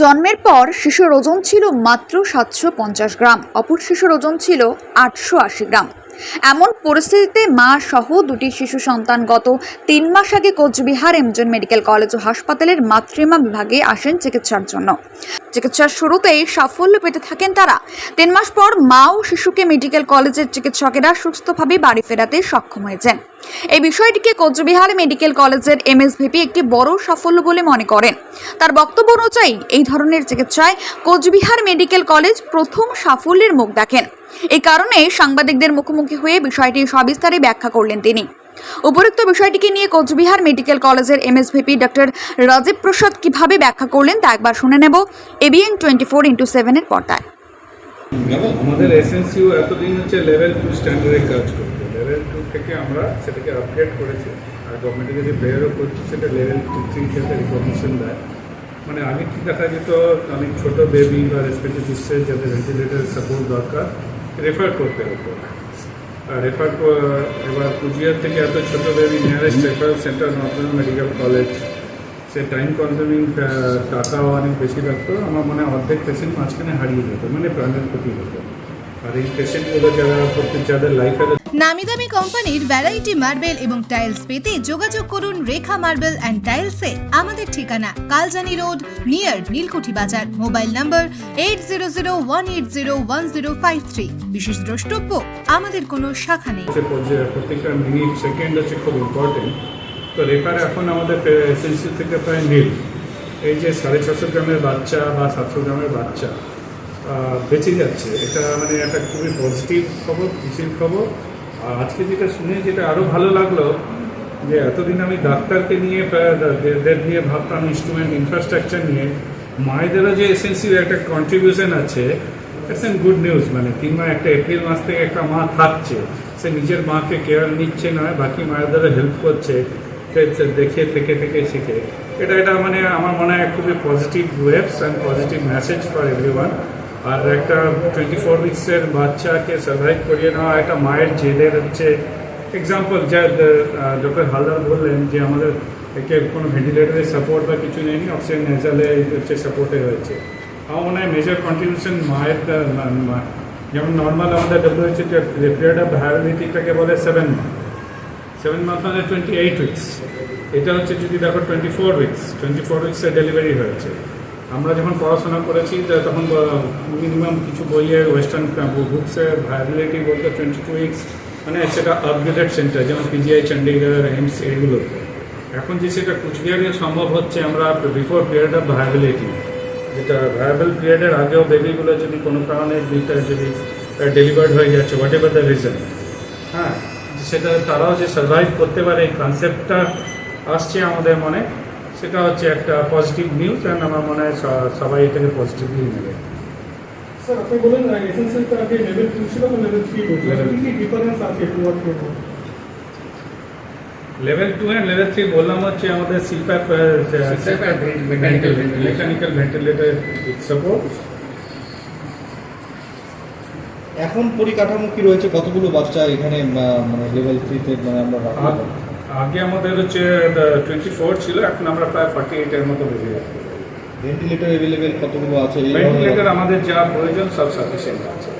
জন্মের পর শিশুর ওজন ছিল মাত্র সাতশো পঞ্চাশ গ্রাম, অপর শিশুর ওজন ছিল আটশো আশি গ্রাম। এমন পরিস্থিতিতে মা সহ দুটি শিশু সন্তান গত তিন মাস আগে Coochbehar M J N medical college ও হাসপাতালের মাতৃমা বিভাগে আসেন চিকিৎসার জন্য। চিকিৎসার শুরুতেই সাফল্য পেতে থাকেন তারা। তিন মাস পর মা ও শিশুকে মেডিকেল কলেজের চিকিৎসকেরা সুস্থভাবে বাড়ি ফেরাতে সক্ষম হয়েছেন। এই বিষয়টিকে কোচবিহার মেডিকেল কলেজের এমএসভিপি একটি বড় সাফল্য বলে মনে করেন। তার বক্তব্য অনুযায়ী, এই ধরনের চিকিৎসায় কোচবিহার মেডিকেল কলেজ প্রথম সাফল্যের মুখ দেখেন। এই কারণে সাংবাদিকদের মুখোমুখি হয়ে বিষয়টি সবিস্তারে ব্যাখ্যা করলেন তিনি। উপরোক্ত বিষয়টিকে নিয়ে কোচবিহার মেডিকেল কলেজের এমএসভিপি ডক্টর রাজীব প্রসাদ কীভাবে ব্যাখ্যা করলেন তা একবার শুনে নেব এবিএন টোয়েন্টি ফোর ইন্টু সেভেনের পর্দায়। আমাদের এসএনসিও এতদিন হচ্ছে লেভেল টু স্ট্যান্ডার্ডে কাজ করতো। লেভেল টু থেকে আমরা সেটাকে আপগ্রেড করেছি। আর গভর্নমেন্টে যদি প্রেয়ারও করছি, সেটা লেভেল টু থ্রি থেকে রিকগনিশন দেয়। মানে আগে কি দেখা যেত অনেক ছোট বেবি বা রেসপিরেটরি ডিস্ট্রেস যাদের ভেন্টিলেটার সাপোর্ট দরকার রেফার করতে হতো। রেফার এবার কুচবিহার থেকে এত ছোট baby nearest referral centre north medical college সে টাইম কনজিউমিং টাকাও অনেক বেশি লাগতো আমার মনে হয় অর্ধেক পেশেন্ট মাঝখানে হারিয়ে যেত মানে প্রাণের ক্ষতি হতো আর এই পেশেন্টগুলো যারা যাদের লাইফে নামি দামি কোম্পানির ভ্যারাইটি মার্বেল এবং টাইলস পেতে যোগাযোগ করুন রেখা মার্বেল অ্যান্ড টাইলসে আমাদের ঠিকানা Kaljani road near Nilkuthi Bazar. Mobile number eight zero zero one eight zero one zero five three বিশেষ দ্রষ্টব্য আমাদের কোনো শাখা নেই। প্রত্যেকটা মিনিট সেকেন্ড হচ্ছে খুব ইম্পর্টেন্ট তো রেফার এখন আমাদের এসএনসি থেকে প্রায় নীল। এই যে সাড়ে ছশো গ্রামের বাচ্চা বা সাতশো গ্রামের বাচ্চা। বেঁচে যাচ্ছে। এটা মানে একটা খুবই পজিটিভ খবর, খুশির খবর। আর আজকে যেটা শুনে যেটা আরও ভালো লাগল, যে এতদিন আমি ডাক্তারকে নিয়ে দের নিয়ে ভাবতাম ইনস্ট্রুমেন্ট ইনফ্রাস্ট্রাকচার নিয়ে। মায়েদেরও যে এসএনসির একটা কন্ট্রিবিউশন আছে ইটস গুড নিউজ মানে মাস, একটা এপ্রিল মাস থেকে একটা মা থাকছে। সে নিজের মাকে কেয়ার নিচ্ছে নয় বাকি মায়েদেরও হেল্প করছে। দেখে, থেকে থেকে শিখে। এটা এটা মানে আমার মনে হয় খুবই positive waves and positive message for everyone আর একটা টোয়েন্টি ফোর উইক্সের বাচ্চাকে সার্ভাইভ করিয়ে নেওয়া, একটা মায়ের জেদের হচ্ছে এক্সাম্পল যা ডক্টর হালদার বললেন যে আমাদের একে কোনো ভেন্টিলেটরের সাপোর্ট বা কিছু নেয়নি অক্সিজেন নেজালে হচ্ছে সাপোর্টে হয়েছে। আমার মনে হয় মেজর কন্ট্রিবিউশন মায়ের যেমন নর্মাল আমাদের ডব্লিউএইচও পিরিয়ড অফ ভ্যালিডিটিটাকে বলে সেভেন মান্থ সেভেন মান্থ মানে টোয়েন্টি এইট উইকস এটা হচ্ছে যদি দেখো twenty four weeks twenty four উইক্সে delivery হয়েছে। আমরা যখন পড়াশোনা করেছি তখন মিনিমাম কিছু বইয়ের ওয়েস্টার্ন বুকসের ভ্যালিডিটি বলতে টোয়েন্টি টু উইকস মানে সেটা আপগ্রেডেড সেন্টার যেমন পিজিআই চণ্ডীগড় এইমস এগুলোতে এখন যে সেটা কুচবিহারে সম্ভব হচ্ছে, আমরা বিফোর পিরিয়ড অফ ভায়াবিলিটি যেটা ভায়াবল পিরিয়ডের আগেও বেবিগুলো যদি কোনো কারণে যদি ডেলিভার্ড হয়ে যাচ্ছে হোয়াট এভার দ্য রিজন হ্যাঁ? সেটা তারাও যে সার্ভাইভ করতে পারে, এই কনসেপ্টটা আসছে আমাদের মনে। সেটা হচ্ছে একটা পজিটিভ নিউজ অ্যান্ড আমার মনে হয় সবাই এটাকে পজিটিভলি নেবে। স্যার আপনি বলেন এসেন্সিয়াল তো আগে লেভেল টু ছিল বা লেভেল থ্রি করছিল Level কি কি ডিফারেন্স আছে একটু ওয়ার্ক করব level two and level three বললাম হচ্ছে আমাদের সিপ্যাপ মেকানিক্যাল ভেন্টিলেটর সাপোর্ট এখন পরিকাঠামো কি রয়েছে? কতগুলো বাচ্চা এখানে মানে লেভেল থ্রিতে মানে আমরা? আগে আমাদের হচ্ছে টোয়েন্টি ফোর ছিল এখন আমরা প্রায় ফর্টি এইটের মতো বেরিয়ে যাচ্ছি ভেন্টিলেটর অ্যাভেলেবেল কতগুলো আছে? ভেন্টিলেটর আমাদের যা প্রয়োজন সব সাফিসিয়েন্ট আছে।